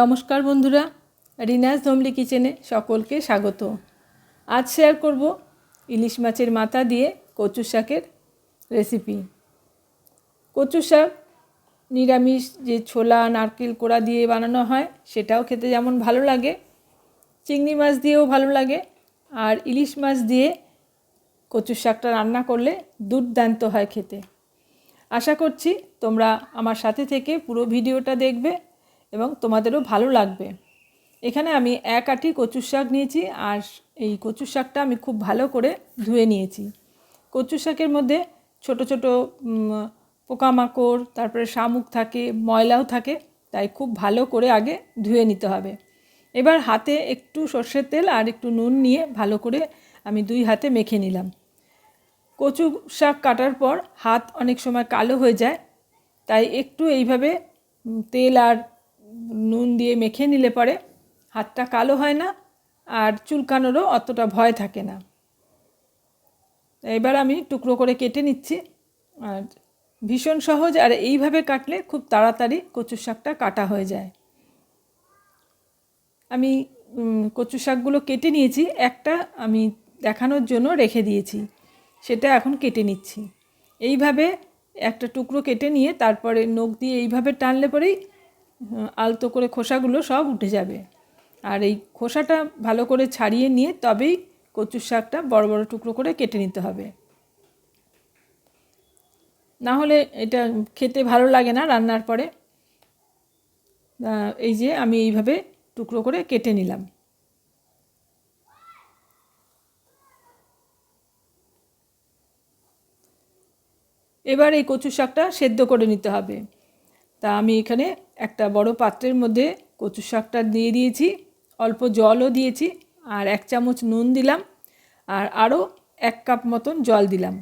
নমস্কার বন্ধুরা, রিনাস ধমলি কিচেনে সকলকে স্বাগত। আজ শেয়ার করব ইলিশ মাছের মাথা দিয়ে কচু শাকের রেসিপি কচু শাক নিরামিষ যে ছোলা, নারকেল কোড়া দিয়ে বানানো হয়, সেটাও খেতে যেমন ভালো লাগে, চিংড়ি মাছ দিয়েও ভালো লাগে, আর ইলিশ মাছ দিয়ে কচু শাকটা রান্না করলে দুর্দান্ত হয় খেতে। আশা করছি তোমরা আমার সাথে থেকে পুরো ভিডিওটা দেখবে। এবং তোমাদেরও ভালো লাগবে। এখানে আমি এক আটি কচুর শাক নিয়েছি আর এই কচুর শাকটা আমি খুব ভালো করে ধুয়ে নিয়েছি। কচু শাকের মধ্যে ছোট ছোট পোকামাকড়, তারপরে শামুক থাকে, ময়লাও থাকে, তাই খুব ভালো করে আগে ধুয়ে নিতে হবে। এবার হাতে একটু সর্ষের তেল আর একটু নুন নিয়ে ভালো করে আমি দুই হাতে মেখে নিলাম। কচু শাক কাটার পর হাত অনেক সময় কালো হয়ে যায়, তাই একটু এইভাবে তেল আর নুন দিয়ে মেখে নিলে পরে হাতটা কালো হয় না আর চুলকানোরও অতটা ভয় থাকে না। এবার আমি টুকরো করে কেটে নিচ্ছি আর ভীষণ সহজ আর এইভাবে কাটলে খুব তাড়াতাড়ি কচু শাকটা কাটা হয়ে যায়। আমি কচু শাকগুলো কেটে নিয়েছি, একটা আমি দেখানোর জন্য রেখে দিয়েছি, সেটা এখন কেটে নিচ্ছি। এইভাবে একটা টুকরো কেটে নিয়ে তারপরে নখ দিয়ে এইভাবে টানলে পরেই আলতো করে খোসাগুলো সব উঠে যাবে। আর এই খোসাটা ভালো করে ছাড়িয়ে নিয়ে তবেই কচুর শাকটা বড় বড় টুকরো করে কেটে নিতে হবে। না হলে এটা খেতে ভালো লাগে না রান্নার পরে। এই যে আমি এইভাবে টুকরো করে কেটে নিলাম। এবার এই কচু শাকটা সেদ্ধ করে নিতে হবে। তা আমি এখানে একটা বড় পাত্রের মধ্যে কচু শাকটা দিয়ে দিয়েছি, অল্প জলও দিয়েছি আর এক চামচ নুন দিলাম আর আরও এক কাপ মতন জল দিলাম।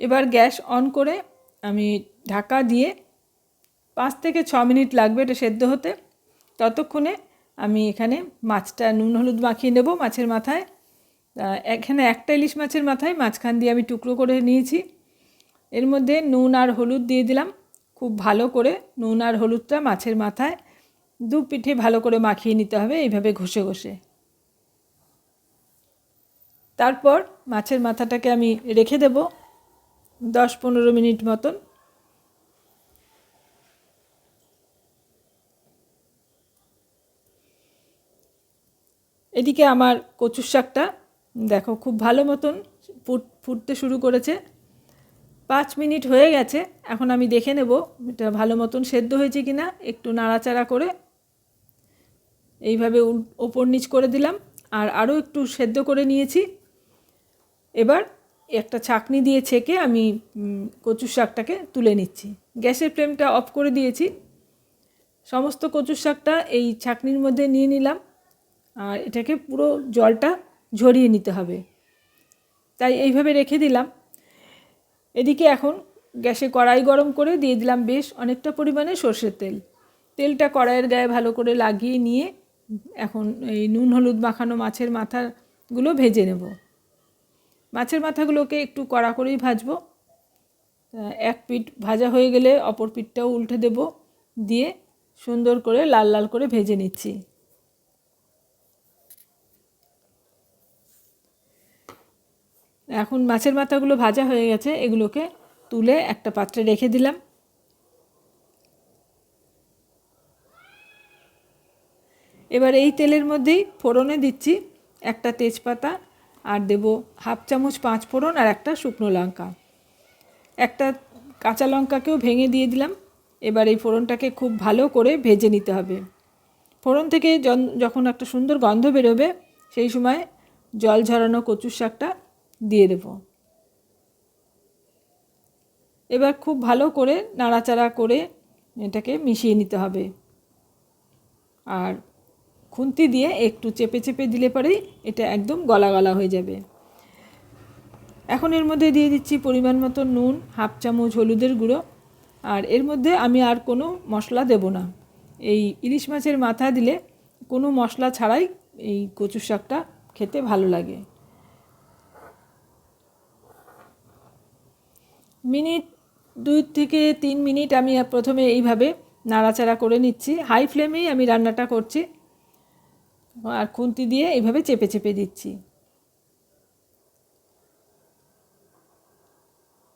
এবার গ্যাস অন করে আমি ঢাকা দিয়ে পাঁচ থেকে ছ মিনিট লাগবে এটা সেদ্ধ হতে। ততক্ষণে আমি এখানে মাছটা নুন হলুদ মাখিয়ে নেব মাছের মাথায়। এখানে একটা ইলিশ মাছের মাথায় মাঝখান দিয়ে আমি টুকরো করে নিয়েছি। এর মধ্যে নুন আর হলুদ দিয়ে দিলাম। খুব ভালো করে নুন আর হলুদটা মাছের মাথায় দু পিঠে ভালো করে মাখিয়ে নিতে হবে, এইভাবে ঘষে ঘষে। তারপর মাছের মাথাটাকে আমি রেখে দেব দশ পনেরো মিনিট মতন। এদিকে আমার কচুর শাকটা দেখো খুব ভালো মতন ফুট, ফুটতে শুরু করেছে। পাঁচ মিনিট হয়ে গেছে, এখন আমি দেখে নেব এটা ভালো মতন সেদ্ধ হয়েছে কি না একটু নাড়াচাড়া করে এইভাবে ওপর নিচ করে দিলাম, আর আরও একটু সেদ্ধ করে নিয়েছি। এবার একটা ছাকনি দিয়ে ছেঁকে আমি কচুর শাকটাকে তুলে নিচ্ছি। গ্যাসের ফ্লেমটা অফ করে দিয়েছি। সমস্ত কচুর শাকটা এই ছাকনির মধ্যে নিয়ে নিলাম, আর এটাকে পুরো জলটা ঝরিয়ে নিতে হবে। তাই এইভাবে রেখে দিলাম। এদিকে এখন গ্যাসে কড়াই গরম করে দিয়ে দিলাম বেশ অনেকটা পরিমাণে সর্ষের তেল। তেলটা কড়াইয়ের গায়ে ভালো করে লাগিয়ে নিয়ে এখন এই নুন, হলুদ মাখানো মাছের মাথাগুলো ভেজে নেব। মাছের মাথাগুলোকে একটু কড়া করেই ভাজবো। এক পিঠ ভাজা হয়ে গেলে অপর পিঠটাও উল্টে দেব। দিয়ে সুন্দর করে লাল লাল করে ভেজে নিচ্ছি। এখন মাছের মাথাগুলো ভাজা হয়ে গেছে, এগুলোকে তুলে একটা পাত্রে রেখে দিলাম। এবার এই তেলের মধ্যেই ফোড়নে দিচ্ছি একটা তেজপাতা আর দেব হাফ চামচ পাঁচ ফোড়ন আর একটা শুকনো লঙ্কা। একটা কাঁচা লঙ্কাকেও ভেঙে দিয়ে দিলাম। এবার এই ফোড়নটাকে খুব ভালো করে ভেজে নিতে হবে। ফোড়ন থেকে যখন একটা সুন্দর গন্ধ বেরোবে, সেই সময় জল ঝরানো কচুর শাকটা দিয়ে দেব। এবার খুব ভালো করে নাড়াচাড়া করে এটাকে মিশিয়ে নিতে হবে। আর খুন্তি দিয়ে একটু চেপে চেপে দিলে পরেই এটা একদম গলা গলা হয়ে যাবে। এখন এর মধ্যে দিয়ে দিচ্ছি পরিমাণ মতো নুন, হাফ চামচ হলুদের গুঁড়ো। আর এর মধ্যে আমি আর কোনো মশলা দেব না। এই ইলিশ মাছের মাথা দিলে কোনো মশলা ছাড়াই এই কচু শাকটা খেতে ভালো লাগে। মিনিট দুই থেকে তিন মিনিট আমি প্রথমে এইভাবে নাড়াচাড়া করে নিচ্ছি। হাই ফ্লেমেই আমি রান্নাটা করছি আর খুন্তি দিয়ে এইভাবে চেপে চেপে দিচ্ছি।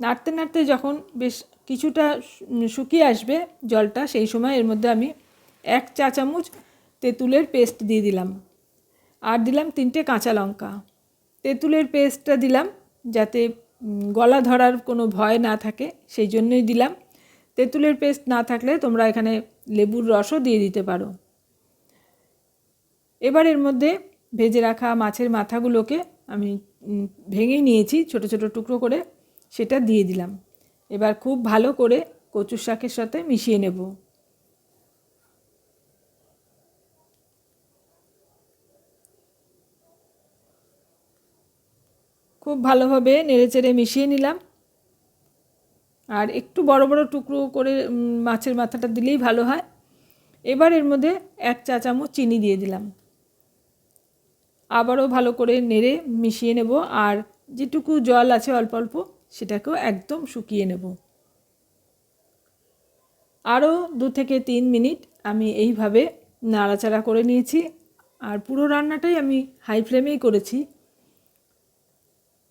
নাড়তে নাড়তে যখন বেশ কিছুটা শুকিয়ে আসবে জলটা, সেই সময় এর মধ্যে আমি এক চা চামচ তেঁতুলের পেস্ট দিয়ে দিলাম। আর দিলাম তিনটে কাঁচা লঙ্কা। তেঁতুলের পেস্টটা দিলাম যাতে গলা ধরার কোনো ভয় না থাকে, সেই জন্যই দিলাম। তেঁতুলের পেস্ট না থাকলে তোমরা এখানে লেবুর রসও দিয়ে দিতে পারো। এবার এর মধ্যে ভেজে রাখা মাছের মাথাগুলোকে আমি ভেঙে নিয়েছি ছোট ছোট টুকরো করে, সেটা দিয়ে দিলাম। এবার খুব ভালো করে কচুর শাকের সাথে মিশিয়ে নেব। খুব ভালোভাবে নেড়েচেড়ে মিশিয়ে নিলাম। আর একটু বড় বড় টুকরো করে মাছের মাথাটা দিলেই ভালো হয়। এবার এর মধ্যে এক চা চামচ চিনি দিয়ে দিলাম। আবারও ভালো করে নেড়ে মিশিয়ে নেব আর যেটুকু জল আছে অল্প অল্প সেটাকেও একদম শুকিয়ে নেব। আরও দু থেকে তিন মিনিট আমি এইভাবে নাড়াচাড়া করে নিয়েছি। আর পুরো রান্নাটাই আমি হাই ফ্লেমেই করেছি।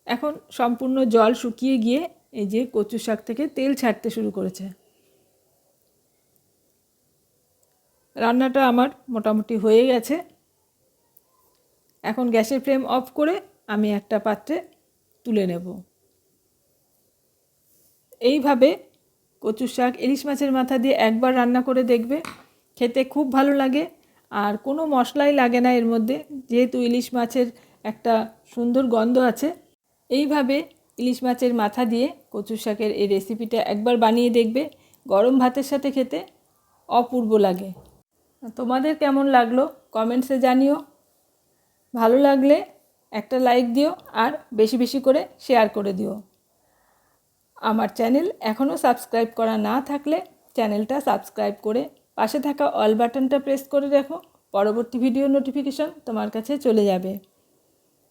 এখন সম্পূর্ণ জল শুকিয়ে গিয়ে এই যে কচু শাক থেকে তেল ছাড়তে শুরু করেছে। রান্নাটা আমার মোটামুটি হয়ে গেছে। এখন গ্যাসের ফ্লেম অফ করে আমি একটা পাত্রে তুলে নেব। এইভাবে কচু শাক, ইলিশ মাছের মাথা দিয়ে একবার রান্না করে দেখবে। খেতে খুব ভালো লাগে আর কোনো মশলাই লাগে না এর মধ্যে। যেহেতু ইলিশ মাছের একটা সুন্দর গন্ধ আছে এইভাবে ইলিশ মাছের মাথা দিয়ে কচু শাকের এই রেসিপিটা একবার বানিয়ে দেখবে। গরম ভাতের সাথে খেতে অপূর্ব লাগে। তোমাদের কেমন লাগল কমেন্টসে জানিও। ভালো লাগলে একটা লাইক দিও আর বেশি বেশি করে শেয়ার করে দিও। আমার চ্যানেল এখনও সাবস্ক্রাইব করা না থাকলে চ্যানেলটা সাবস্ক্রাইব করে পাশে থাকা অল বাটনটা প্রেস করে রাখো পরবর্তী ভিডিও নোটিফিকেশন তোমার কাছে চলে যাবে।